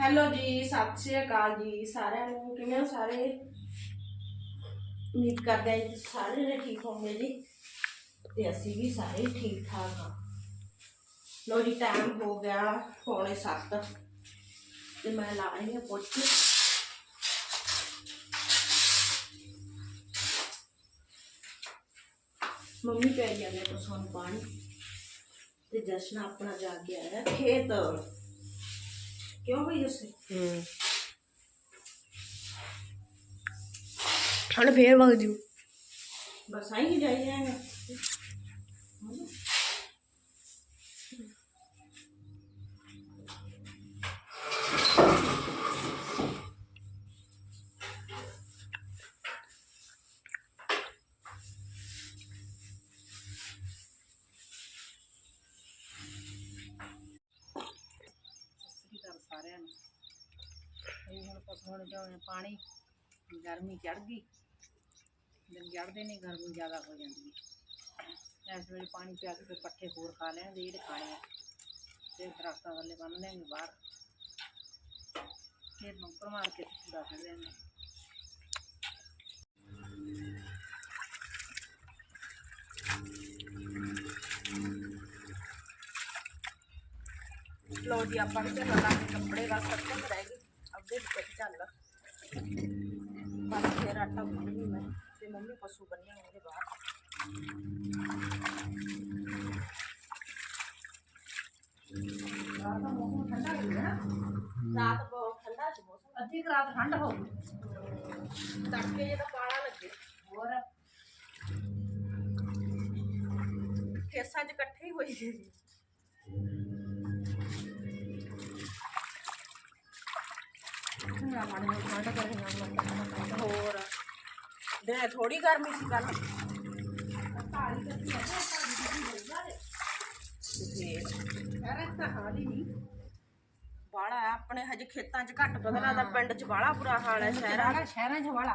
Hello ਜੀ, ਸਤਿ ਸ਼੍ਰੀ ਅਕਾਲ ਜੀ। ਸਾਰਿਆਂ ਨੂੰ ਕਿਵੇਂ ਹੋ ਸਾਰੇ? ਉਮੀਦ ਕਰਦੇ ਹਾਂ ਜੀ ਸਾਰੇ ਨੇ ਠੀਕ ਹੋਣਗੇ ਜੀ। ਤੇ ਅਸੀਂ ਵੀ ਸਾਰੇ ਠੀਕ ਠਾਕ ਹਾਂ। ਲੋ ਜੀ ਟਾਈਮ ਹੋ ਗਿਆ ਪੌਣੇ 7 ਤੇ ਮੈਂ ਲਾ ਰਹੀ ਹਾਂ ਪੋਚੇ ਮੰਮੀ ਪੈ ਜਾਂਦੇ ਪਸ਼ੂਆਂ ਨੂੰ ਪਾਣੀ। ਤੇ ਜਸ਼ਨ ਆਪਣਾ ਜਾ ਕੇ ਆਇਆ ਖੇਤ। ਕਿਉਂ ਭਈ ਜਸੇ ਹੂੰ। ਹੁਣ ਫੇਰ ਵਗ ਜੂ। ਬਸ ਆਈ ਜਾਈ ਜਾਏਗਾ। ਹੁਣ ਪਸ਼ੂਆਂ ਪਾਣੀ, ਗਰਮੀ ਚੜ ਗਈ। ਦਿਨ ਚੜ੍ਹਦੇ ਨੇ, ਗਰਮੀ ਜ਼ਿਆਦਾ ਹੋ ਜਾਂਦੀ ਹੈ। ਇਸ ਵੇਲੇ ਪਾਣੀ ਪਿਆ ਕੇ ਪੱਠੇ ਹੋਰ ਖਾ ਲੈਣਗੇ ਜਿਹੜੇ ਖਾਣੇ ਆ। ਤੇ ਦਰਖਤਾਂ ਥੱਲੇ ਬੰਨ ਲੈਣਗੇ ਬਾਹਰ। ਫਿਰ ਨੌਕਰ ਮਾਰ ਕੇ ਪੂਰਾ ਕਰ ਲੈਣਗੇ। ਲੋ ਜੀ, ਆਪਾਂ ਵੀ ਚੱਲ ਲਾ ਕੱਪੜੇ ਬਸ ਸੱਤਾਂ ਰਹਿ ਗਏ। ਅੱਧੇ ਵਿੱਚ ਚੱਲ ਬਸ ਫੇਰ ਆਟਾ ਗੁੰਨੂਗੀ ਮੈਂ ਤੇ ਮੰਮੀ ਪਸ਼ੂ ਬੰਨੇ ਹੋਣਗੇ ਬਾਹਰ ਰਾਤ ਦਾ ਮੌਸਮ ਠੰਡਾ ਹੋ ਗਿਆ ਨਾ ਰਾਤ ਬਹੁਤ ਠੰਡਾ ਸੀ ਮੌਸਮ ਅੱਧੀ ਕੁ ਰਾਤ ਠੰਡ ਹੋ ਗਈ ਤੜਕੇ ਜੇ ਤਾਂ ਪਾਲਾ ਹੋਰ। ਖੇਸਾਂ 'ਚ ਇਕੱਠੇ ਸੀ ਨਾ ਮਾੜੇ ਮੋਟੇ ਠੰਡ ਕਰੇ ਨਾ ਮੋਟਾ ਠੰਡ ਹੋਰ ਦੇ ਥੋੜੀ ਗਰਮੀ ਸੀ ਬਾਲਾ ਆਪਣੇ ਹਜੇ ਖੇਤਾਂ 'ਚ ਘੱਟ ਬਦਲਾ ਦਾ ਪਿੰਡ 'ਚ ਬਾਲਾ ਬੁਰਾ ਹਾਲ ਹੈ, ਸ਼ਹਿਰਾਂ ਸ਼ਹਿਰਾਂ ਸ਼ਹਿਰਾਂ 'ਚ ਵਾਲਾ।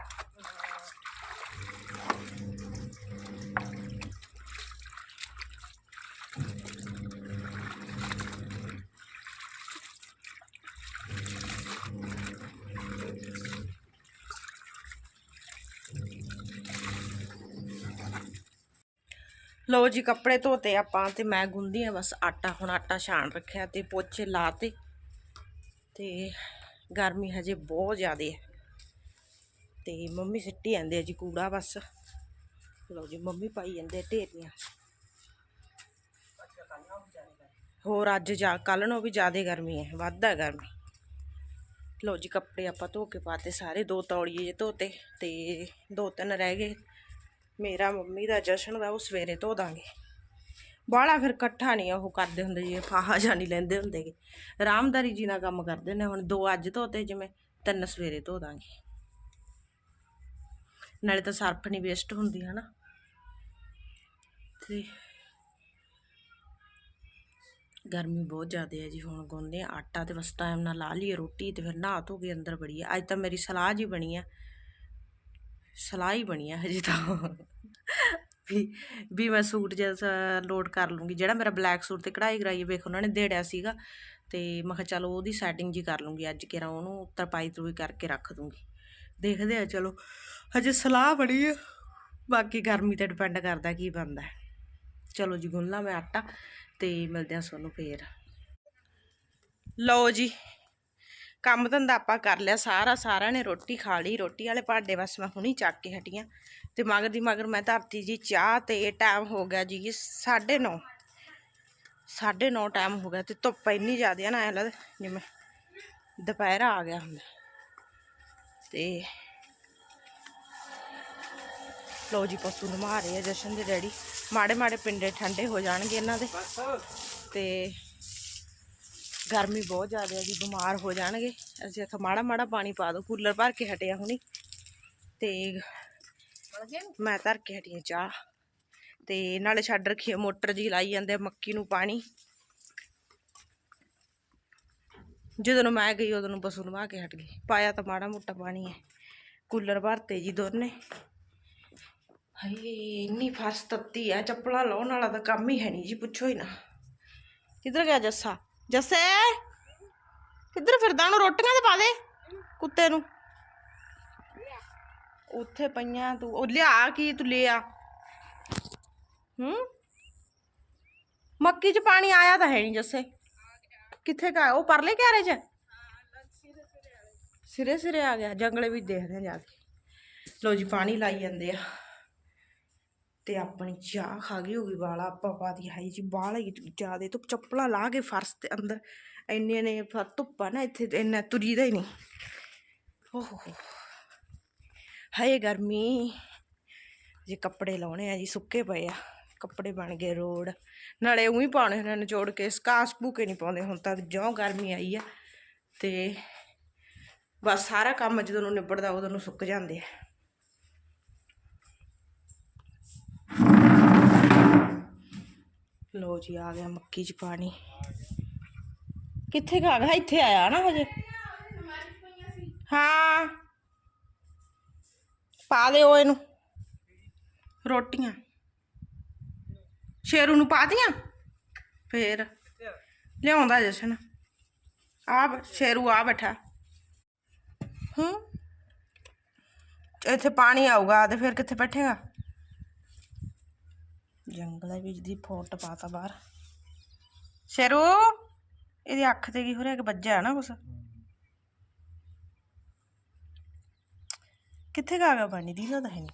ਲਓ ਜੀ, ਕੱਪੜੇ ਧੋਤੇ ਆਪਾਂ ਤੇ ਮੈਂ ਗੁੰਦੀ ਆ ਬਸ ਆਟਾ, ਹੁਣ ਆਟਾ ਛਾਣ ਰੱਖਿਆ ਤੇ ਪੋਚੇ ਲਾਤੇ ਤੇ ਗਰਮੀ ਹਜੇ ਬਹੁਤ ਜ਼ਿਆਦਾ ਹੈ। ਤੇ ਮੰਮੀ ਸਿੱਟੀ ਜਾਂਦੇ ਆ ਜੀ ਕੂੜਾ ਬਸ। ਲਓ ਜੀ, ਮੰਮੀ ਪਾਈ ਜਾਂਦੇ ਢੇਰੀਆਂ। ਹੋਰ ਅੱਜ ਜਾ ਕੱਲ ਨੂੰ ਵੀ ਜ਼ਿਆਦਾ ਗਰਮੀ ਹੈ, ਵੱਧ ਗਰਮੀ। ਲਓ ਜੀ, ਕੱਪੜੇ ਆਪਾਂ ਧੋ ਕੇ ਪਾਤੇ, ਸਾਰੇ ਦੋ ਤੌਲੀਏ ਜੇ ਧੋਤੇ ਤੇ ਦੋ ਤਿੰਨ ਰਹਿ ਗਏ। ਮੇਰਾ ਮੰਮੀ ਦਾ ਜਸ਼ਨ ਦਾ, ਉਹ ਸਵੇਰੇ ਧੋ ਦਾਂਗੇ। ਬਾਹਲਾ ਫਿਰ ਇਕੱਠਾ ਨਹੀਂ ਉਹ ਕਰਦੇ ਹੁੰਦੇ ਜੀ, ਫਾਹਾ ਜਾਂ ਨਹੀਂ ਲੈਂਦੇ ਹੁੰਦੇਗੇ ਆਰਾਮਦਾਰੀ ਜੀ ਨਾਲ ਕੰਮ ਕਰਦੇ ਨੇ, ਹੁਣ ਦੋ ਅੱਜ ਧੋਤੇ, ਜਿਵੇਂ ਤਿੰਨ ਸਵੇਰੇ ਧੋ ਦਾਂਗੇ। ਨਾਲੇ ਤਾਂ ਸਰਫ ਨਹੀਂ ਵੇਸਟ ਹੁੰਦੀ, ਹਨਾ। ਤੇ ਗਰਮੀ ਬਹੁਤ ਜ਼ਿਆਦਾ ਹੈ ਜੀ, ਹੁਣ ਗੁੰਨਦੇ ਆ ਆਟਾ ਤੇ ਬਸ ਟਾਈਮ ਨਾਲ ਲਾ ਲਈਏ ਰੋਟੀ ਤੇ ਫਿਰ ਨਹਾ ਧੋ ਕੇ ਅੰਦਰ ਬੜੀ ਅੱਜ ਤਾਂ ਮੇਰੀ ਸਲਾਹ ਜੀ ਬਣੀ ਆ ਸਲਾਹ ਹੀ ਬਣੀ ਆ ਹਜੇ ਤਾਂ। ਵੀ ਵੀ ਮੈਂ ਸੂਟ ਜੈਸਾ ਲੋਡ ਕਰ ਲੂੰਗੀ, ਜਿਹੜਾ ਮੇਰਾ ਬਲੈਕ ਸੂਟ ਤੇ ਕਢਾਈ ਕਰਾਈ ਵੇਖ ਉਹਨਾਂ ਨੇ ਦੇੜਿਆ ਸੀਗਾ। ਤੇ ਮੈਂ ਕਿਹਾ ਚਲੋ ਉਹਦੀ ਸੈਟਿੰਗ ਜੀ ਕਰ ਲੂੰਗੀ, ਅੱਜ ਕਿਰਾ ਉਹਨੂੰ ਤਰਪਾਈ ਤਰੂਈ ਕਰਕੇ ਰੱਖ ਦੂੰਗੀ। ਦੇਖਦੇ ਆ, ਚਲੋ, ਹਜੇ ਸਲਾਹ ਬਣੀ ਆ। ਬਾਕੀ ਗਰਮੀ ਤੇ ਡਿਪੈਂਡ ਕਰਦਾ ਕੀ ਬਣਦਾ। ਚਲੋ ਜੀ, ਗੁੰਨ ਲਾ ਮੈਂ ਆਟਾ ਤੇ ਮਿਲਦੇ ਆ ਤੁਹਾਨੂੰ ਫੇਰ। ਲਓ ਜੀ ਕੰਮ ਧੰਦਾ ਆਪਾਂ ਕਰ ਲਿਆ, ਸਾਰਾ ਸਾਰਿਆਂ ਨੇ ਰੋਟੀ ਖਾ ਲਈ, ਰੋਟੀ ਵਾਲੇ ਭਾਂਡੇ ਬਸ ਮੈਂ ਹੁਣੀ ਚੱਕ ਕੇ ਹਟੀਆਂ ਤੇ ਮਗਰ ਦੀ ਮਗਰ ਮੈਂ ਧਰਤੀ ਜੀ ਚਾਹ ਤੇ ਟਾਈਮ ਹੋ ਗਿਆ ਜੀ 9:30 9:30 ਟਾਈਮ ਹੋ ਗਿਆ ਤੇ ਧੁੱਪ ਇੰਨੀ ਜ਼ਿਆਦਾ ਆ ਨਾ, ਐ ਲੱਗਦਾ ਜਿਵੇਂ ਦੁਪਹਿਰਾ ਆ ਗਿਆ ਹੁੰਦਾ। ਤੇ ਲੋ ਜੀ ਪਸ਼ੂ ਨਮਾ ਰਹੇ ਆ ਜਸ਼ਨ ਦੇ ਡੈਡੀ। ਮਾੜੇ ਮਾੜੇ ਪਿੰਡੇ ਠੰਡੇ ਹੋ ਜਾਣਗੇ ਇਹਨਾਂ ਦੇ। ਤੇ ਗਰਮੀ ਬਹੁਤ ਜ਼ਿਆਦਾ ਹੈ ਜੀ, ਬਿਮਾਰ ਹੋ ਜਾਣਗੇ। ਅਸੀਂ ਆਖਿਆ ਮਾੜਾ ਮਾੜਾ ਪਾਣੀ ਪਾ ਦਿਓ, ਕੂਲਰ ਭਰ ਕੇ ਹਟਿਆ ਹੁਣੀ। ਤੇ ਮੈਂ ਧਰ ਕੇ ਹਟੀ ਚਾਹ। ਤੇ ਨਾਲੇ ਛੱਡ ਰੱਖੀ ਮੋਟਰ ਜੀ ਲਾਈ ਜਾਂਦੇ ਮੱਕੀ ਨੂੰ ਪਾਣੀ। ਜਦੋਂ ਨੂੰ ਮੈਂ ਗਈ, ਉਦੋਂ ਨੂੰ ਬਸੂ ਨਵਾ ਕੇ ਹਟ ਗਈ। ਪਾਇਆ ਤਾਂ ਮਾੜਾ ਮੋਟਾ ਪਾਣੀ ਹੈ ਕੂਲਰ ਭਰਤੇ ਜੀ ਦੋਨੇ। ਹਾਏ, ਇੰਨੀ ਫਸ ਤੱਤੀ ਆ, ਚੱਪਲਾਂ ਲਾਉਣ ਵਾਲਾ ਤਾਂ ਕੰਮ ਹੀ ਹੈ ਨਹੀਂ ਜੀ, ਪੁੱਛੋ ਹੀ ਨਾ। ਕਿੱਧਰ ਗਿਆ ਜੱਸਾ? ਜੱਸੇ, ਕਿੱਧਰ ਫਿਰਦਾ ਉਹਨੂੰ? ਰੋਟੀਆਂ ਤੇ ਪਾ ਦੇ ਕੁੱਤੇ ਨੂੰ। ਉੱਥੇ ਪਈਆਂ ਤੂੰ। ਉਹ ਲਿਆ ਕੀ ਤੂੰ ਲਿਆ? ਹੂੰ? ਮੱਕੀ 'ਚ ਪਾਣੀ ਆਇਆ ਤਾਂ ਹੈ ਨਹੀਂ ਜੱਸੇ। ਕਿੱਥੇ ਕਾ ਉਹ ਪਰਲੇ ਘਰੇ 'ਚ? ਸਿਰੇ ਸਿਰੇ ਆ ਗਿਆ। ਜੰਗਲੇ ਵਿੱਚ ਦੇਖਦੇ ਆ ਜਾ ਕੇ। ਲੋ ਜੀ, ਪਾਣੀ ਲਾਈ ਜਾਂਦੇ ਆ। ਤੇ ਆਪਣੀ ਚਾਹ ਖਾ ਗਈ ਹੋਗੀ ਵਾਲਾ, ਆਪਾਂ ਪਾ ਦੀ ਹਾਈ ਜੀ ਬਾਲਾ ਹੀ ਜਿਆਦੇ ਧੁੱਪ ਚੱਪਲਾਂ ਲਾ ਕੇ ਫਰਸ਼ ਤੇ ਅੰਦਰ ਇੰਨੇ ਨੇ ਧੁੱਪ ਆ ਨਾ ਇੱਥੇ ਤੇ, ਇੰਨਾ ਤੁਰੀਦਾ ਹੀ ਨਹੀਂ। ਓਹੋ। ਹਾਏ ਗਰਮੀ। ਜੇ ਕੱਪੜੇ ਲਾਉਣੇ ਆ ਜੀ, ਸੁੱਕੇ ਪਏ ਆ, ਕੱਪੜੇ ਬਣ ਗਏ ਰੋਡ ਨਾਲੇ ਉਹੀ ਪਾਉਣੇ ਹੁੰਦੇ ਨੇ ਨਿਚੋੜ ਕੇ, ਸਕਾਸ ਭੂਕੇ ਨਹੀਂ ਪਾਉਂਦੇ, ਹੁਣ ਤਾਂ ਜਿਉਂ ਗਰਮੀ ਆਈ ਆ, ਤੇ ਬਸ ਸਾਰਾ ਕੰਮ ਜਦੋਂ ਨੂੰ ਨਿਬੜਦਾ, ਉਦੋਂ ਨੂੰ ਸੁੱਕ ਜਾਂਦੇ ਆ। ਲੋ ਜੀ, ਆ ਗਿਆ ਮੱਕੀ 'ਚ ਪਾਣੀ। ਕਿੱਥੇ ਗਾ ਗਿਆ? ਇੱਥੇ ਆਇਆ ਨਾ ਹਜੇ। ਹਾਂ। ਪਾ ਦੇ ਇਹਨੂੰ। ਰੋਟੀਆਂ। ਸ਼ੇਰੂ ਨੂੰ ਪਾ ਦੀਆਂ? ਫੇਰ। ਲਿਆਉਂਦਾ ਜਸ਼ਨ। ਆ ਸ਼ੇਰੂ ਆ ਬੈਠਾ। ਹੂੰ। ਇੱਥੇ ਪਾਣੀ ਆਊਗਾ ਤੇ ਫਿਰ ਕਿੱਥੇ ਬੈਠੇਗਾ? ਜੰਗਲ ਵਿੱਚ ਦੀ ਫੋਟ ਪਾਤਾ ਬਾਹਰ। ਸ਼ੇਰੂ ਇਹਦੀ ਅੱਖ ਤੇ ਕੀ ਹੋ ਰਿਹਾ ਕਿ ਵੱਜਿਆ ਹੈ ਨਾ ਕੁਛ। ਕਿੱਥੇ ਗਾ ਗਿਆ ਪਾਣੀ ਦੀਦਾ ਤਾਂ ਹੈ ਨਹੀਂ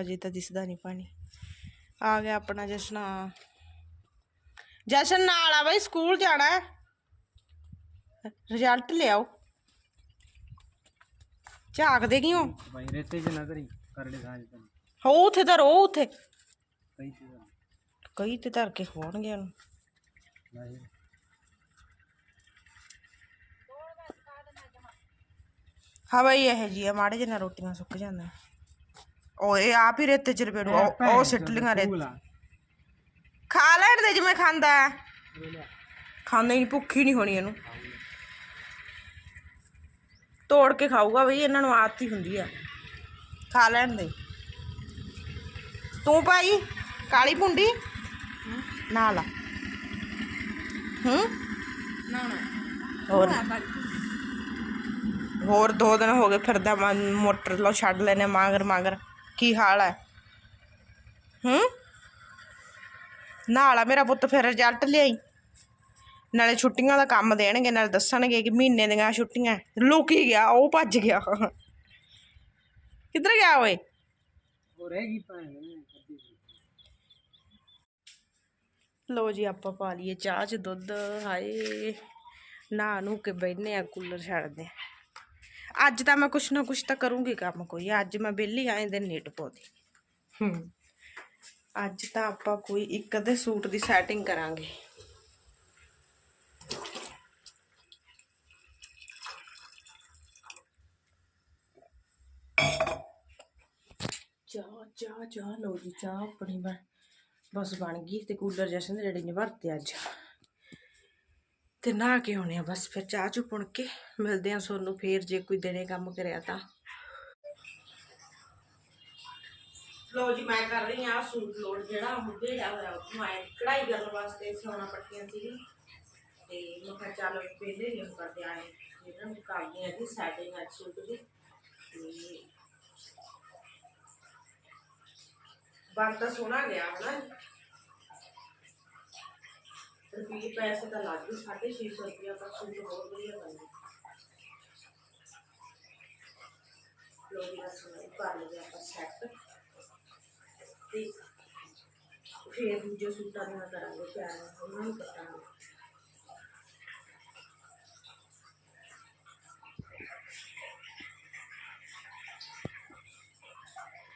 ਅਜੇ ਤਾਂ ਦਿਸਦਾ ਨਹੀਂ ਪਾਣੀ। ਆ ਗਿਆ ਆਪਣਾ ਜਸ਼ਨਾ। ਜਸ਼ਨ ਨਾਲ ਆ ਬਈ, ਸਕੂਲ ਜਾਣਾ ਰਿਜ਼ਲਟ ਲਿਆਓ। ਝਾਕਦੇ ਕਿਉਂ? ਭਾਈ ਰੇਤੇ ਚ ਨਾ ਕਰੀ ਕਰੜੇ ਸਾਂਝ ਤੇ ਹੋ ਉਥੇ ਤਾਂ ਰੋ ਉਥੇ ਕਈ ਚੀਜ਼ਾਂ ਕਈ ਤੇ ਧਰ ਕੇ ਖੋਣਗੇ ਉਹਨੂੰ। ਨਹੀਂ ਹਾਂ ਬਈ ਇਹ ਜੀ ਆ ਮਾੜੇ ਜਿਹੇ ਨਾਲ ਰੋਟੀਆਂ ਸੁੱਕ ਜਾਂਦੀਆਂ। ਉਹ ਇਹ ਆਪ ਹੀ ਰੇਤੇ ਚ ਰਪੇੜੂ ਉਹ ਉਹ ਸਿੱਟ ਲੀਆਂ ਰੇਤ ਖਾ ਲੈਣ ਦੇ ਜਿਵੇਂ ਖਾਂਦਾ ਹੈ। ਖਾਂਦਾ ਹੀ ਨਹੀਂ ਭੁੱਖੀ ਨਹੀਂ ਹੋਣੀ ਇਹਨੂੰ। ਤੋੜ ਕੇ ਖਾਊਗਾ ਬਈ, ਇਹਨਾਂ ਨੂੰ ਆਦਤ ਹੀ ਹੁੰਦੀ ਆ। ਖਾ ਲੈਣ ਦੇ। ਤੂੰ ਭਾਈ ਕਾਲੀ ਭੁੰਡੀ? ਨਾ ਲਾ। ਹੂੰ? ਨਾ ਨਾ ਹੋਰ? ਹੋਰ ਦੋ ਦਿਨ ਹੋ ਗਏ ਫਿਰਦਾ ਮੋਟਰ ਲੋ ਛੱਡ ਲੈਨੇ ਮਾਂਗਰ ਮਾਂਗਰ। ਕੀ ਹਾਲ ਹੈ? ਹੂੰ ਨਾਲਾ ਮੇਰਾ ਪੁੱਤ ਫਿਰ ਰਿਜ਼ਲਟ ਲਿਆਈ। ਨਾਲੇ ਛੁੱਟੀਆਂ ਦਾ ਕੰਮ ਦੇਣਗੇ ਨਾਲੇ ਦੱਸਣਗੇ ਕਿ ਮਹੀਨੇ ਦੀਆਂ ਛੁੱਟੀਆਂ। ਲੁਕੀ ਗਿਆ ਉਹ ਭੱਜ ਗਿਆ। ਕਿੱਧਰ ਗਿਆ ਓਏ? ਭੈਣ ਅੱਧੀ ਲੋ ਜੀ ਆਪਾਂ ਪਾ ਲਈਏ ਚਾਹ ਚ ਦੁੱਧ। ਹਾਏ ਨਾ ਨੂੰ ਕੇ ਬੈਠਨੇ ਆ ਕੂਲਰ ਛੱਡਦੇ। ਅੱਜ ਤਾਂ ਮੈਂ ਕੁਛ ਨਾ ਕੁਛ ਤਾਂ ਕਰੂੰਗੀ ਕੰਮ ਕੋਈ। ਅੱਜ ਮੈਂ ਵਿਹਲੀ ਆਏ ਦਿਨ ਨੇਟ ਪਾਉਂਦੀ। ਹੂੰ। ਅੱਜ ਤਾਂ ਆਪਾਂ ਕੋਈ ਇੱਕ ਅੱਧੇ ਸੂਟ ਦੀ ਸੈਟਿੰਗ ਕਰਾਂਗੇ। ਚਾਹ ਚਾਹ ਲਓ ਜੀ, ਚਾਹ ਆਪਣੀ ਬਣ ਬਸ ਬਣ ਗਈ ਤੇ ਕੂਲਰ ਜਸ਼ਨ ਦੇ ਡੈਡੀ ਨੇ ਵਰਤੇ ਅੱਜ। ਤੇ ਨਾ ਕੇ ਆਉਣੇ ਆ ਬਸ ਫਿਰ ਚਾਹ ਚੁ ਪੁਣ ਕੇ ਮਿਲਦੇ ਆ ਸੋਨੂੰ ਫੇਰ ਜੇ ਕੋਈ ਦਿਨੇ ਕੰਮ ਕਰਿਆ ਤਾਂ। ਲੋ ਜੀ, ਮੈਂ ਕਰ ਰਹੀ ਆ ਸੂਟ ਲੋਡ ਜਿਹੜਾ ਮੁੱਦੇ ਜਾ ਹੋਇਆ ਉਹ ਮੈਂ ਕਢਾਈ ਕਰਨ ਵਾਸਤੇ ਸੋਨਾ ਪੱਟੀਆਂ ਸੀ। ਤੇ ਮੈਂ ਕਿਹਾ ਚੱਲ ਪਹਿਲੇ ਹੀ ਕਰਦੇ ਆਏ। ਇਹਨਾਂ ਨੂੰ ਕਰਨੀ ਹੈ ਦੀ ਸੈਟਿੰਗ ਅੱਜ ਸੂਟ ਦੀ। ਤੇ ਬਣ ਤਾਂ ਸੋਹਣਾ ਗਿਆ ਹਨਾ ਰੁਪਏ ਪੈਸੇ ਤਾਂ ਲੱਗ ਗਏ 650 ਰੁਪਏ ਪਰ ਸੂਟ ਬਹੁਤ ਵਧੀਆ ਬਣ ਗਿਆ। ਲੋਕੀ ਦਾ ਸੋਹਣਾ ਕਰ ਆਪਾਂ ਸੈੱਟ ਤੇ ਫਿਰ ਦੂਜੇ ਸੂਟਾਂ ਨਾਲ ਕਰਾਂਗੇ ਪਿਆਰ ਨੂੰ ਕੱਟਾਂਗੇ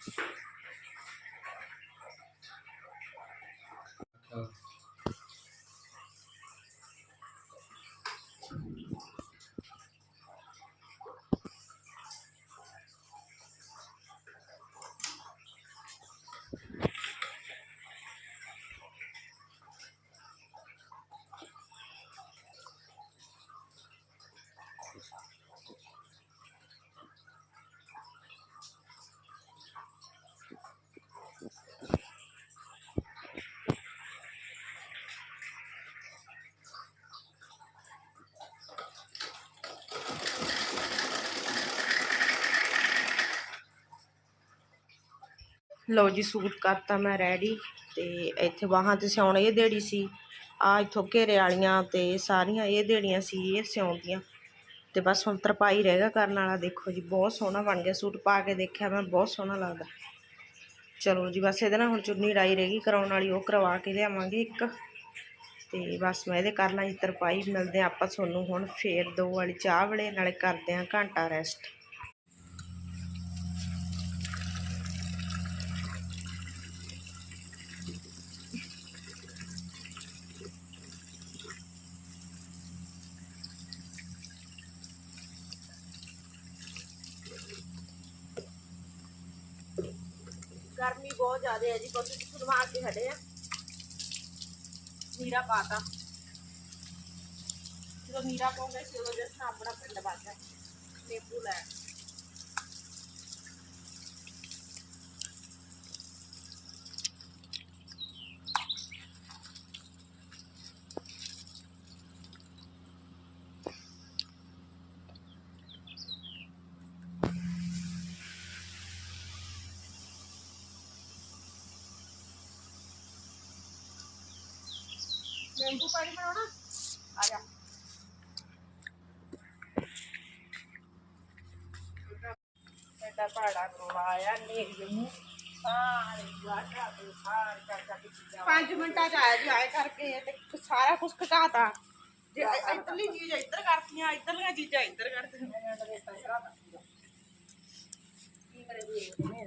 Thank. ਲਓ ਜੀ ਸੂਟ ਕਰਤਾ ਮੈਂ ਰੈਡੀ ਤੇ ਇੱਥੇ ਬਾਹਾਂ ਤੇ ਸਿਉਣ ਇਹ ਦੇੜੀ ਸੀ। ਆ ਇੱਥੋਂ ਘੇਰੇ ਵਾਲੀਆਂ ਤੇ ਸਾਰੀਆਂ ਇਹ ਦੇੜੀਆਂ ਸੀ, ਇਹ ਸਿਉਂਦੀਆਂ। ਤੇ ਬਸ ਹੁਣ ਤਰਪਾਈ ਰਹਿ ਗਿਆ ਕਰਨ ਵਾਲਾ। ਦੇਖੋ ਜੀ, ਬਹੁਤ ਸੋਹਣਾ ਬਣ ਗਿਆ ਸੂਟ ਪਾ ਕੇ ਦੇਖਿਆ ਮੈਂ, ਬਹੁਤ ਸੋਹਣਾ ਲੱਗਦਾ। ਚਲੋ ਜੀ, ਬਸ ਇਹਦੇ ਨਾਲ ਹੁਣ ਚੁੰਨੀ ਡਾਈ ਰਹਿ ਗਈ, ਕਰਾਉਣ ਵਾਲੀ ਉਹ ਕਰਵਾ ਕੇ ਲਿਆਵਾਂਗੇ ਇੱਕ। ਤੇ ਬਸ ਮੈਂ ਇਹਦੇ ਕਰ ਲਾਂ ਜੀ, ਤਰਪਾਈ ਮਿਲਦੇ ਹਾਂ ਆਪਾਂ ਤੁਹਾਨੂੰ ਹੁਣ, ਫੇਰ ਦੋ ਵਾਲੀ ਚਾਹ ਵੇਲੇ, ਨਾਲੇ ਕਰਦੇ ਹਾਂ ਘੰਟਾ ਰੈਸਟ ਗਰਮੀ ਬਹੁਤ ਜ਼ਿਆਦਾ ਜੀ ਕੁਝ ਸੁਣਵਾ ਕੇ ਹਟੇ ਆ। ਨੀਰਾ ਪਾਤਾ। ਜਦੋਂ ਨੀਰਾ ਪਾਉਂਦੇ ਸੀ, ਉਦੋਂ ਜਿਸ ਆਪਣਾ ਪਿੰਡ ਵੱਜਦਾ ਨਿੰਬੂ ਲੈ ਨਿੰਬੂ ਪਾਣੀ ਬਣਾਉਣਾ? ਆ ਜਾ। ਐਡਾ ਪਾੜਾ ਕਰਵਾ ਆਇਆ ਨੇਰੀ ਨੂੰ। ਸਾਰੇ ਵਾਟਾ ਦੇ ਸਾਰ ਕਰ ਕੇ 5 ਮਿੰਟਾਂ ਚ ਆਇਆ ਜੀ ਆਏ ਕਰਕੇ ਤੇ ਸਾਰਾ ਕੁਝ ਘਟਾਤਾ ਜੇ ਇੱਧਰਲੀ ਚੀਜ਼ ਇੱਧਰ ਕਰਤੀਆਂ ਇੱਧਰਲੀਆਂ ਚੀਜ਼ਾਂ ਇੱਧਰ ਕਰਤੀਆਂ। ਕੀ ਕਰੇ ਦੇਖਦੇ ਨੇ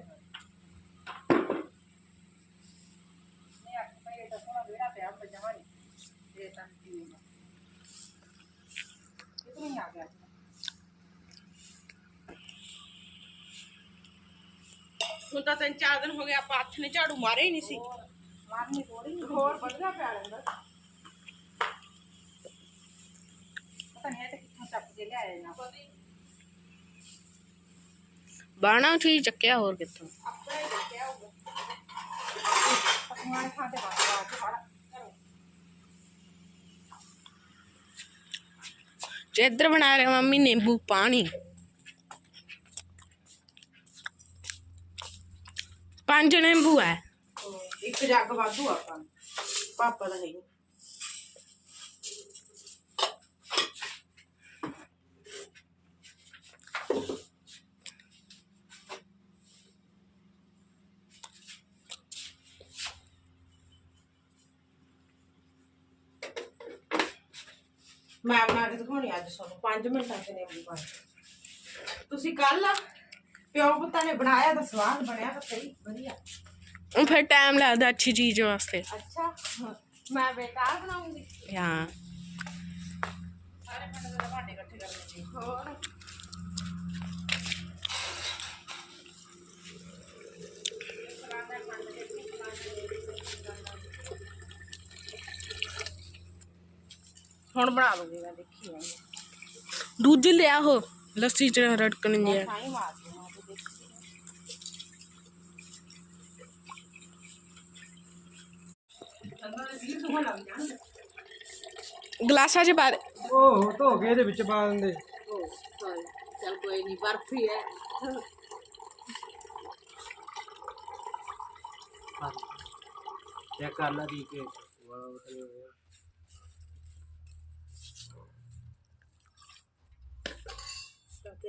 ਨੇ ਅੱਖ ਪਏ ਤਾਂ ਸੋਹਣਾ ਵਿਹੜਾ ਪਿਆ ਪਜਾਮਾ ਨਹੀਂ ਇਹ ਤਾਂ ਕੀ ਹੁੰਦਾ ਕਿਤਨੀ ਆ ਗਿਆ ਹੁਣ ਤਾਂ ਤਿੰਨ ਚਾਰ ਦਿਨ ਹੋ ਗਏ ਆਪਾਂ ਹੱਥ ਨੇ ਝਾੜੂ ਮਾਰੇ ਹੀ ਨਹੀਂ ਸੀ। ਮਾਰਨੀ ਥੋੜੀ ਹੋਰ ਵਧੀਆ ਪਿਆ ਲੈਂਦਾ ਪਤਾ ਨਹੀਂ ਇਹ ਤੇ ਕਿੱਥੋਂ ਚੱਕ ਕੇ ਲਿਆਏ ਨਾ ਬਾਣਾ ਠੀਕ ਚੱਕਿਆ ਹੋਰ ਕਿੱਥੋਂ? ਆਪਣੇ ਹੀ ਕਿਹਾ ਹੋਊਗਾ। ਪਕਵਾਨ ਖਾਤੇ ਬਾਅਦ ਆ ਕੇ ਫੜ ਜੇ ਇੱਧਰ ਬਣਾ ਰਹੇ ਮੰਮੀ ਨਿੰਬੂ, ਪਾਣੀ। ਪੰਜ ਨਿੰਬੂ ਹੈ। ਇੱਕ ਜੱਗ ਵਾਧੂ ਆਪਾਂ ਪਾਪਾ ਦਾ ਨਹੀਂ ਮੈਂ ਬਣਾ ਕੇ ਦਿਖਾਉਣੀ ਅੱਜ ਤੁਹਾਨੂੰ 5 ਮਿੰਟਾਂ ਚ ਨਿੰਬੂ ਪਾਣੀ ਤੁਸੀਂ ਕੱਲ ਪਿਓ ਪੁੱਤਾਂ ਨੇ ਬਣਾਇਆ ਤਾਂ ਸਵਾਦ ਬਣਿਆ ਤਾਂ ਸਹੀ ਵਧੀਆ। ਉਹ ਫਿਰ ਟਾਈਮ ਲੱਗਦਾ ਅੱਛੀ ਚੀਜ਼ ਵਾਸਤੇ। ਅੱਛਾ ਮੈਂ ਬੇਕਾਰ ਬਣਾਉਂਗੀ। ਹਾਂ। ਸਾਰੇ ਪਿੰਡ ਦੇ ਭਾਂਡੇ ਇਕੱਠੇ ਕਰ ਲੈਂਦੀ ਹੋਰ? ਹੁਣ ਬਣਾ ਲੂੰਗੀ ਮੈਂ ਦੇਖੀ ਜਾਈਏ ਦੁੱਧ ਲਿਆ ਹੋ ਲੱਸੀ ਚ ਰੜਕਣ ਜਿਆ ਗਲਾਸਾਂ ਚ ਦੇ। ਉਹ ਧੋ ਕੇ ਇਹਦੇ ਵਿੱਚ ਪਾ ਦਿੰਦੇ। ਚਲ ਕੋਈ ਨਹੀਂ ਬਰਫੀ ਹੈ ਚੈੱਕ ਕਰ ਲਾ ਦੀ ਕੇ ਵਾਹ ਉਤਰੇ ਹੋਏ ਆ।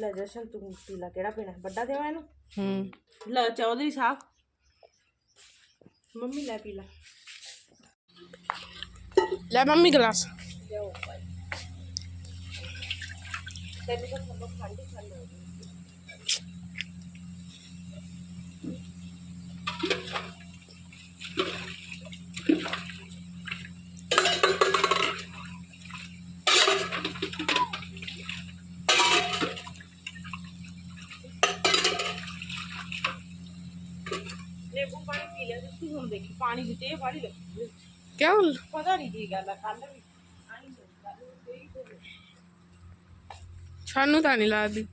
ਲੈ ਜਸ਼ਨ ਤੂੰ ਪੀ ਲਾ ਕਿਹੜਾ ਪੀਣਾ ਵੱਡਾ ਦੇਵਾਂ ਇਹਨੂੰ। ਹੂੰ। ਲੈ ਚੌਧਰੀ ਸਾਹਿਬ। ਮੰਮੀ ਲੈ ਪੀ ਲਾ। Mummy glass. ਤੈਨੂੰ ਤਾਂ ਸਭ ਹੁਣ ਦੇਖੀ ਪਾਣੀ ਦੀ ਟੇਹ ਵਾਲੀ ਲੱਗੀ ਕਿਉਂ ਪਤਾ ਨਹੀਂ ਕੀ ਗੱਲ ਆ ਕੱਲ ਵੀ ਆਈ ਹੋਈ ਕੱਲ ਵੀ ਟੇਹ ਤੇ ਲੱਗੀ। ਸਾਨੂੰ ਤਾਂ ਨਹੀਂ ਲੱਗਦੀ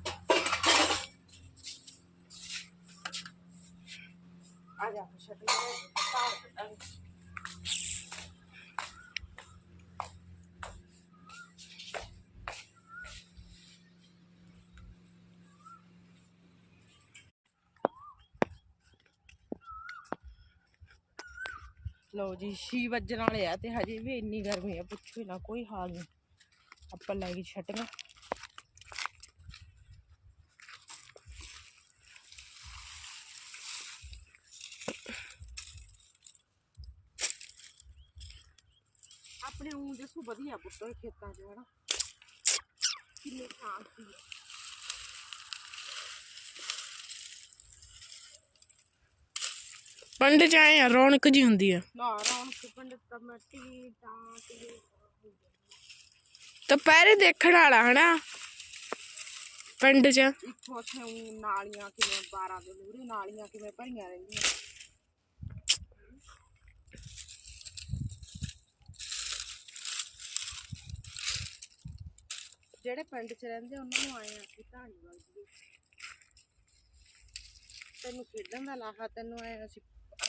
ਆ ਜਾ ਛੱਡ ਲੈ ਸਾਹ ਕੱਢਾਂਗੇ ਲਓ ਜੀ, ਛੀ ਵੱਜਣ ਵਾਲੇ ਆ ਤੇ ਹਜੇ ਵੀ ਇੰਨੀ ਗਰਮੀ ਆ, ਪੁੱਛੋ ਨਾ, ਕੋਈ ਹਾਲ ਨਹੀਂ। ਆਪਾਂ ਲੈ ਗਏ ਛਟੀਆਂ। ਆਪਣੇ ਊਂ ਦੇਖੋ ਵਧੀਆ ਪੁੱਤੋ ਖੇਤਾਂ 'ਚ, ਹਨਾ। ਕਿੰਨੇ ਸ਼ਾਂਤੀ ਆ। ਪਿੰਡ ਚ ਆਏ ਆ ਰੌਣਕ ਜੀ ਹੁੰਦੀ ਆ। ਨਾ ਰੌਣਕ ਪਿੰਡ ਕਮੇਟੀ ਤਾਂ ਤੇ ਦੁਪਹਿਰੇ ਦੇਖਣ ਵਾਲਾ ਹਨਾ? ਪਿੰਡ ਚ। ਇੱਥੋਂ ਉੱਥੇ ਊਂ ਨਾਲੀਆਂ ਕਿਵੇਂ 12 ਦੇ ਮੂਹਰੇ ਨਾਲੀਆਂ ਕਿਵੇਂ ਭਰੀਆਂ ਰਹਿੰਦੀਆਂ? ਜਿਹੜੇ ਪਿੰਡ 'ਚ ਰਹਿੰਦੇ ਉਹਨਾਂ ਨੂੰ ਆਏ ਆ ਕਿ ਢਾਣੀ ਵਗਦੀ ਤੈਨੂੰ ਖੇਡਣ ਦਾ ਲਾਹਾ ਤੈਨੂੰ ਆਏ ਅਸੀਂ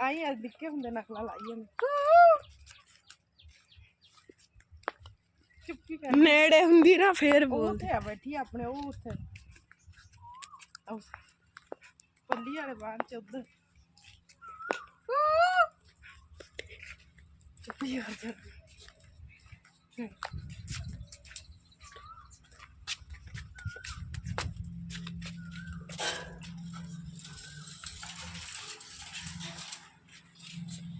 ਆਈ ਅੱਜ ਨਿੱਕੇ ਹੁੰਦੇ ਨਕਲਾਂ ਲਾਈ ਉਹਨੇ ਚੁੱਪੀ ਕਰ। ਨੇੜੇ ਹੁੰਦੀ ਨਾ ਫੇਰ ਉਹ ਬੋਲ। ਉੱਥੇ ਆ ਬੈਠੀ ਆਪਣੇ ਉਹ ਉੱਥੇ। ਪੱਲੀ ਵਾਲੇ ਬਾਹਰ ਚ ਉਧਰ। ਚੁੱਪੀ ਕਰ ਜਾ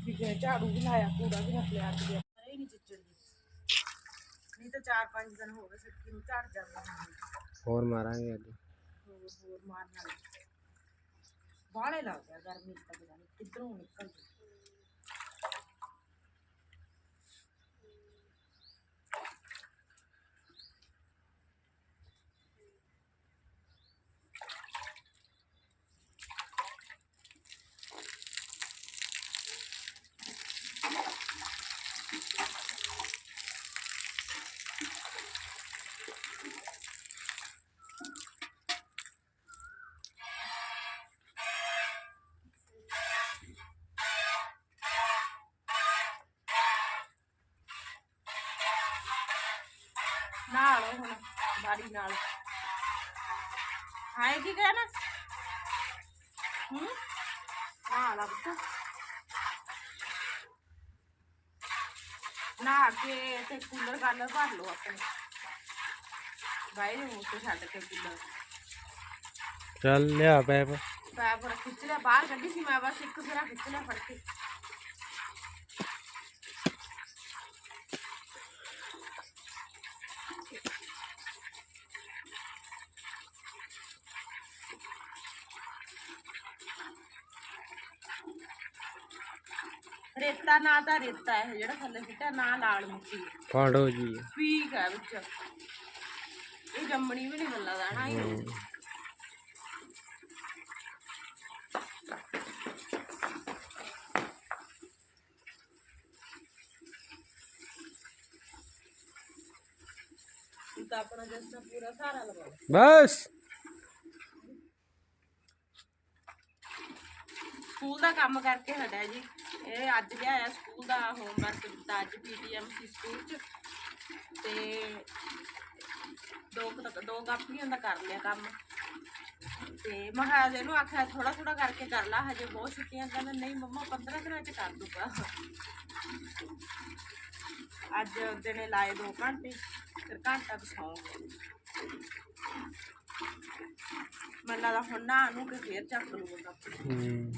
ਵਿਜੇ ਝਾੜੂ ਵੀ ਲਾਇਆ ਕੂੜਾ ਵੀ ਰੱਖ ਲਿਆ ਅੱਜ ਇਹ ਨਹੀਂ ਚਿੱਚੜਦੀ ਨਹੀਂ ਤਾਂ ਚਾਰ ਪੰਜ ਦਿਨ ਹੋ ਗਏ ਸਿੱਕੀ ਨੂੰ ਝੜ ਜਾਂਦਾ ਹੋਰ ਮਾਰਾਂਗੇ ਅੱਜ ਹੋਰ ਹੋਰ ਮਾਰਨਾ ਬਾਹਲੇ ਲੱਗ ਗਿਆ ਗਰਮੀ ਚ ਤਾਂ ਪਤਾ ਨਹੀਂ ਕਿੱਧਰੋਂ ਨਿਕਲ ਜੂ ਨਾਲ ਹੁਣ ਬਾਰੀ ਨਾਲ ਹਾਏ ਕੀ ਕਹਿਣਾ ਹੂੰ ਨਾਲ ਆ ਪੁੱਤ ਨਾ ਕੇ ਤੇ ਕੂਲਰ ਕਾਲਰ ਭਰ ਲਓ ਆਪਣੇ ਬਾਈ ਦੇ ਮੂੰਹ ਤੇ ਛੱਡ ਕੇ ਕੂਲਰ ਚੱਲ ਲਿਆ ਪੈਪ ਪੈਪ ਖਿੱਚ ਲਿਆ ਬਾਹਰ ਕੱਢੀ ਸੀ ਮੈਂ ਬਸ ਇੱਕ ਸਿਰਾ ਖਿੱਚ ਲਿਆ ਫੜ ਕੇ ਰੇਤਾ ਨਾ ਤਾਂ ਰੇਤਾ ਹੈ ਜਿਹੜਾ ਥੱਲੇ ਸਿੱਟਿਆ ਨਾ ਲਾਲ ਮਿੱਟੀ ਹੈ। ਪਾਂਡੋ ਜੀ। ਪੀਕ ਹੈ ਵਿੱਚ। ਇਹ ਜੰਮਣੀ ਵੀ ਨਹੀਂ ਮੱਲਾ ਦਾ ਨਾ ਇਹ ਤੂੰ ਤਾਂ ਆਪਣਾ ਜਸਟਾ ਪੂਰਾ ਸਾਰਾ ਲਗਾ ਲੈ। ਬਸ। ਸਕੂਲ ਦਾ ਕੰਮ ਕਰਕੇ ਹਟਿਆ ਜੀ। ਇਹ ਅੱਜ ਲਿਆਇਆ ਸਕੂਲ ਦਾ ਹੋਮਵਰਕ ਦਿੱਤਾ ਅੱਜ ਪੀਟੀਐਮਸੀ ਸਕੂਲ ਚ। ਤੇ ਦੋ ਕੁ ਦੋ ਕਾਪੀਆਂ ਦਾ ਕਰ ਲਿਆ ਕੰਮ। ਤੇ ਮਹਾਰਾਜ ਇਹਨੂੰ ਆਖਿਆ ਥੋੜਾ ਥੋੜਾ ਕਰਕੇ ਕਰ ਲਾ, ਹਜੇ ਬਹੁਤ ਛੁੱਟੀਆਂ, ਕਹਿੰਦਾ ਨਹੀਂ ਮੰਮਾ 15 ਦਿਨਾਂ ਚ ਕਰ ਦੂਗਾ। ਅੱਜ ਦਿਨੇ ਲਾਏ ਦੋ ਘੰਟੇ, ਫਿਰ ਘੰਟਾ ਕੁ ਸੌਂ ਗਏ ਮੈਨੂੰ ਲੱਗਦਾ ਹੁਣ ਨਾ ਨੂੰ ਕਿ ਫੇਰ ਚੱਕ ਲੂਗਾ ਹੂੰ।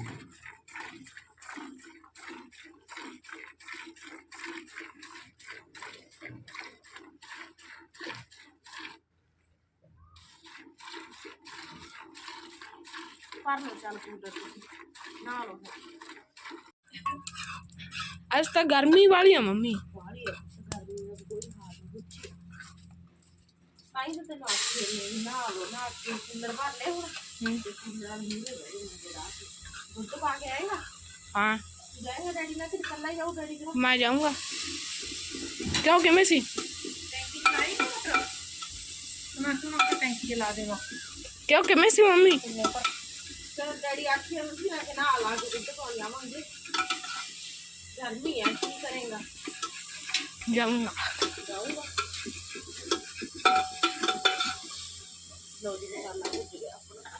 ਗਰਮੀ ਦਾ ਕੋਈ ਹਾਲ ਨਹੀਂ ਪੁੱਛੀ ਆਈ ਤਾਂ ਤੈਨੂੰ ਆਖੇ ਨਹੀਂ ਨਾ ਲੋ ਨਾ ਕੇ ਕੂਲਰ ਭਰ ਲੈ ਹੁਣ ਤੇ ਕੂਲਰ ਨਾਲ ਮੂਹਰੇ ਬੜੇ ਜਿਹੜਾ ਦੁੱਧ ਪਾ ਕੇ ਆਏਗਾ ਹਾਂ ਜਾਏਗਾ ਡੈਡੀ ਨਾਲ ਕਿ ਕੱਲਾ ਹੀ ਜਾਊ ਡੈਡੀ ਕੋਲ ਮੈਂ ਜਾਊਂਗਾ ਕਿਉਂ ਕਿਵੇਂ ਸੀ ਟੈਂਕੀ ਚਲਾਈ ਮੋਟਰ ਮੈਂ ਤੁਹਾਨੂੰ ਕਿ ਟੈਂਕੀ ਚਲਾ ਦੇਵਾ ਕਿਉਂ ਕਿਵੇਂ ਸੀ ਮੰਮੀ ਕਿੰਨੇ ਪਰ ਚਲ ਡੈਡੀ ਆਖੇ ਹੁਣ ਸੀ ਕਿ ਨਾ ਲਾ ਕੇ ਦੁੱਧ ਪਾਉਣ ਜਾਵਾਂਗੇ ਗਰਮੀ ਹੈ ਕੀ ਕਰੇਗਾ ਜਾਊਂਗਾ ਜਾਊਗਾ ਲੋ ਜੀ ਮਸਾਲਾ ਭੁੱਜ ਗਿਆ ਆਪਣਾ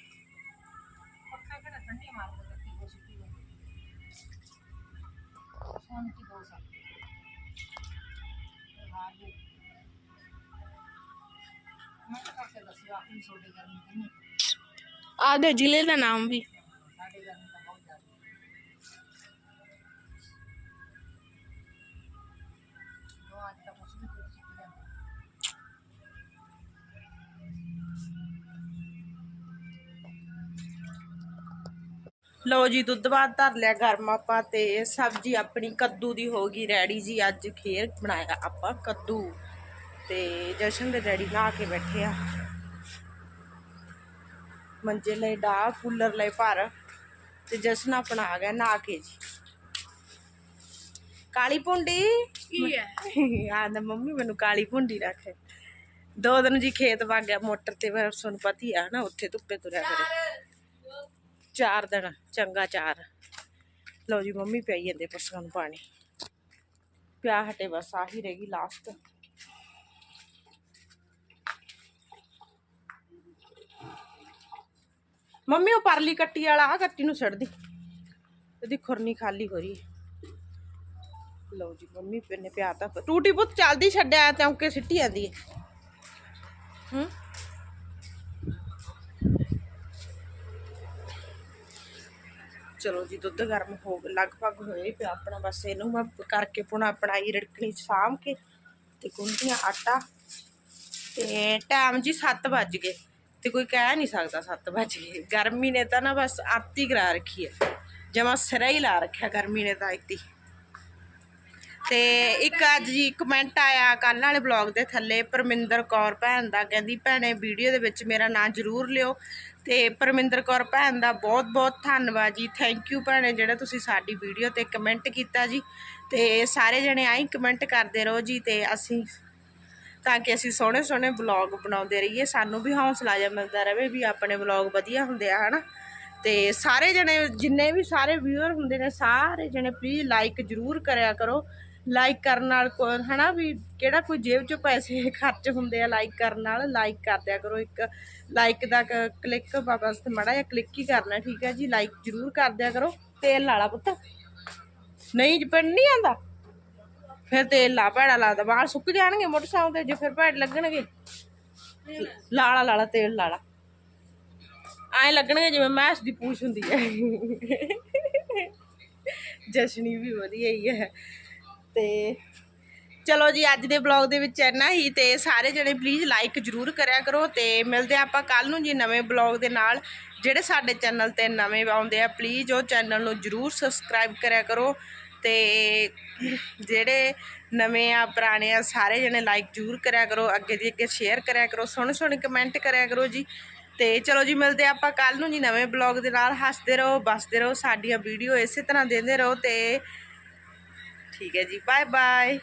ਆਦੇ ਜ਼ਿਲ੍ਹੇ ਦਾ ਨਾਮ ਵੀ। ਲਓ ਜੀ ਦੁੱਧ ਬਾਅਦ ਧਰ ਲਿਆ ਗਰਮ ਆਪਾਂ ਤੇ ਸਬਜ਼ੀ ਆਪਣੀ ਕੱਦੂ ਦੀ ਹੋ ਗਈ ਰੈਡੀ ਜੀ। ਅੱਜ ਖੇਰ ਬਣਾਇਆ ਆਪਾਂ ਕੱਦੂ। ਤੇ ਜਸ਼ਨ ਦੇ ਡੈਡੀ ਨਹਾ ਕੇ ਬੈਠੇ ਆ। ਮੰਜੇ ਲਈ ਡਾ ਕੂਲਰ ਲਈ ਭਰ ਤੇ ਜਸ਼ਨ ਆਪਣਾ ਆ ਗਿਆ ਨਹਾ ਕੇ ਜੀ। ਕਾਲੀ ਪੁੰਡੀ ਕੀ ਹੈ? ਆਂਦਾ ਮੰਮੀ ਮੈਨੂੰ ਕਾਲੀ ਪੁੰਡੀ ਰੱਖ। ਦੋ ਦਿਨ ਜੀ ਖੇਤ ਵਗ ਗਿਆ ਮੋਟਰ ਤੇ ਫਿਰ ਤੁਹਾਨੂੰ ਪਤਾ ਆ ਨਾ ਉੱਥੇ ਧੁੱਪੇ ਤੁਰਿਆ ਕਰੇ ਚਾਰ। ਦਿਨ ਚੰਗਾ ਚਾਰ। ਲਓ ਜੀ ਮੰਮੀ ਪਿਆਈ ਜਾਂਦੇ ਪਸ਼ੂਆਂ ਨੂੰ ਪਾਣੀ। ਪਿਆ ਹਟੇ ਬਸ ਆਹੀ ਰਹਿ ਗਈ ਲਾਸਟ ਮੰਮੀ, ਉਹ ਪਰਲੀ ਕੱਟੀ ਵਾਲਾ ਆ ਕੱਟੀ ਨੂੰ ਛੱਡ ਦੀ। ਇਹਦੀ ਖੁਰਨੀ ਖਾਲੀ ਹੋ ਰਹੀ ਲਓ ਜੀ, ਮੰਮੀ ਨੇ ਪਿਆ ਤਾਂ ਟੂਟੀ ਪੁੱਤ ਚੱਲਦੀ ਛੱਡਿਆ ਤੇ ਔਂਕੇ ਸਿੱਟੀ ਜਾਂਦੀ ਹੈ। ਹੂੰ? ਚਲੋ ਜੀ, ਦੁੱਧ ਗਰਮ ਹੋ ਗਿਆ ਲਗਭਗ ਹੋਏ ਪਿਆ ਆਪਣਾ, ਬਸ ਇਹਨੂੰ ਮੈਂ ਕਰਕੇ ਪੁਣਾ ਆਪਣਾਈ ਰੜਕਣੀ ਸਾਂਭ ਕੇ ਤੇ ਗੁੰਦੀਆਂ ਆਟਾ। ਤੇ ਟਾਈਮ ਜੀ 7 ਵੱਜ ਗਏ। ਤੇ ਕੋਈ ਕਹਿ ਨਹੀਂ ਸਕਦਾ 7 ਵੱਜ ਗਰਮੀ ਨੇ ਤਾਂ ਨਾ ਬਸ ਆਤੀ ਕਰਾ ਰੱਖੀ ਹੈ। ਜਮਾ ਸਿਰਾ ਹੀ ਲਾ ਰੱਖਿਆ ਗਰਮੀ ਨੇ ਤਾਂ ਇੱਤੀ ਤੇ ਇੱਕ ਅੱਜ ਜੀ ਕਮੈਂਟ ਆਇਆ ਕੱਲ ਵਾਲੇ ਬਲੌਗ ਦੇ ਥੱਲੇ, ਪਰਮਿੰਦਰ ਕੌਰ ਭੈਣ ਦਾ। ਕਹਿੰਦੀ, ਭੈਣੇ ਵੀਡੀਓ ਦੇ ਵਿੱਚ ਮੇਰਾ ਨਾਂ ਜ਼ਰੂਰ ਲਿਓ। ਤੇ ਪਰਮਿੰਦਰ ਕੌਰ ਭੈਣ ਦਾ ਬਹੁਤ ਬਹੁਤ ਧੰਨਵਾਦ ਜੀ। ਥੈਂਕ ਯੂ ਭੈਣੇ, ਜਿਹੜਾ ਤੁਸੀਂ ਸਾਡੀ ਵੀਡੀਓ ਤੇ ਕਮੈਂਟ ਕੀਤਾ ਜੀ। ਤੇ ਸਾਰੇ ਜਣੇ ਆਈ ਕਮੈਂਟ ਕਰਦੇ ਰਹੋ ਜੀ ਤੇ ਅਸੀਂ ਤਾਂ ਕਿ ਅਸੀਂ ਸੋਹਣੇ ਸੋਹਣੇ ਵਲੌਗ ਬਣਾਉਂਦੇ ਰਹੀਏ। ਸਾਨੂੰ ਵੀ ਹੌਸਲਾ ਜਿਹਾ ਮਿਲਦਾ ਰਹੇ ਵੀ ਆਪਣੇ ਵਲੌਗ ਵਧੀਆ ਹੁੰਦੇ ਆ, ਹਨਾ? ਤੇ ਸਾਰੇ ਜਣੇ, ਜਿੰਨੇ ਵੀ ਸਾਰੇ ਵਿਊਅਰ ਹੁੰਦੇ ਨੇ, ਸਾਰੇ ਜਣੇ ਪਲੀਜ਼ ਲਾਈਕ ਜ਼ਰੂਰ ਕਰਿਆ ਕਰੋ। ਲਾਈਕ ਕਰਨ ਨਾਲ ਕੋ, ਹਨਾ ਵੀ ਕਿਹੜਾ ਕੋਈ ਜੇਬ ਚੋਂ ਪੈਸੇ ਖਰਚ ਹੁੰਦੇ ਆ ਲਾਈਕ ਕਰਨ ਨਾਲ ਲਾਈਕ ਕਰ ਦਿਆ ਕਰੋ। ਇੱਕ ਲਾਈਕ ਦਾ ਕਲਿੱਕ ਬਸ ਤੇ ਮੜਾ ਜਿਹਾ ਕਲਿੱਕ ਹੀ ਕਰਨਾ, ਠੀਕ ਹੈ ਜੀ? ਲਾਈਕ ਜ਼ਰੂਰ ਕਰ ਦਿਆ ਕਰੋ। ਤੇਲ ਲਾਲਾ ਪੁੱਤ। ਨਹੀਂ ਜੀ ਪਿੰਡ ਨਹੀਂ ਆਂਦਾ ਫਿਰ ਤੇਲ ਲਾ ਭੈੜਾ ਲੱਗਦਾ ਵਾਲ ਸੁੱਕ ਜਾਣਗੇ ਮੋਟਰਸਾਈਕਲ ਤੇ, ਜੇ ਫਿਰ ਭੈੜ ਲੱਗਣਗੇ। ਲਾਲਾ ਲਾਲਾ, ਤੇਲ ਲਾਲਾ। ਐ ਲੱਗਣਗੇ ਜਿਵੇਂ ਮੈਸ ਦੀ ਪੂਛ ਹੁੰਦੀ ਹੈ। ਜਸ਼ਨੀ ਵੀ ਵਧੀਆ ਹੀ ਹੈ। ਤੇ ਚਲੋ ਜੀ, ਅੱਜ ਦੇ ਬਲੌਗ ਦੇ ਵਿੱਚ ਇੰਨਾ ਹੀ। ਤੇ ਸਾਰੇ ਜਣੇ ਪਲੀਜ਼ ਲਾਈਕ ਜਰੂਰ ਕਰਿਆ ਕਰੋ ਤੇ ਮਿਲਦੇ ਹਾਂ ਆਪਾਂ ਕੱਲ ਨੂੰ ਜੀ ਨਵੇਂ ਬਲੌਗ ਦੇ ਨਾਲ। ਜਿਹੜੇ ਸਾਡੇ ਚੈਨਲ ਤੇ ਨਵੇਂ ਆਉਂਦੇ ਆ ਪਲੀਜ਼ ਉਹ ਚੈਨਲ ਨੂੰ ਜਰੂਰ ਸਬਸਕ੍ਰਾਈਬ ਕਰਿਆ ਕਰੋ। ਤੇ ਜਿਹੜੇ ਨਵੇਂ ਆ, ਪੁਰਾਣੇ ਆ, ਸਾਰੇ ਜਣੇ ਲਾਈਕ ਜਰੂਰ ਕਰਿਆ ਕਰੋ, ਅੱਗੇ ਦੀ ਅੱਗੇ ਸ਼ੇਅਰ ਕਰਿਆ ਕਰੋ ਸੋਹਣੇ ਸੋਹਣੇ ਕਮੈਂਟ ਕਰਿਆ ਕਰੋ ਜੀ। ਤੇ ਚਲੋ ਜੀ, ਮਿਲਦੇ ਹਾਂ ਆਪਾਂ ਕੱਲ ਨੂੰ ਜੀ ਨਵੇਂ ਬਲੌਗ ਦੇ ਨਾਲ। ਹੱਸਦੇ ਰਹੋ, ਬਸਦੇ ਰਹੋ, ਸਾਡੀਆਂ ਵੀਡੀਓ ਇਸੇ ਤਰ੍ਹਾਂ ਦਿੰਦੇ ਰਹੋ ਤੇ ਠੀਕ ਹੈ ਜੀ ਬਾਏ ਬਾਏ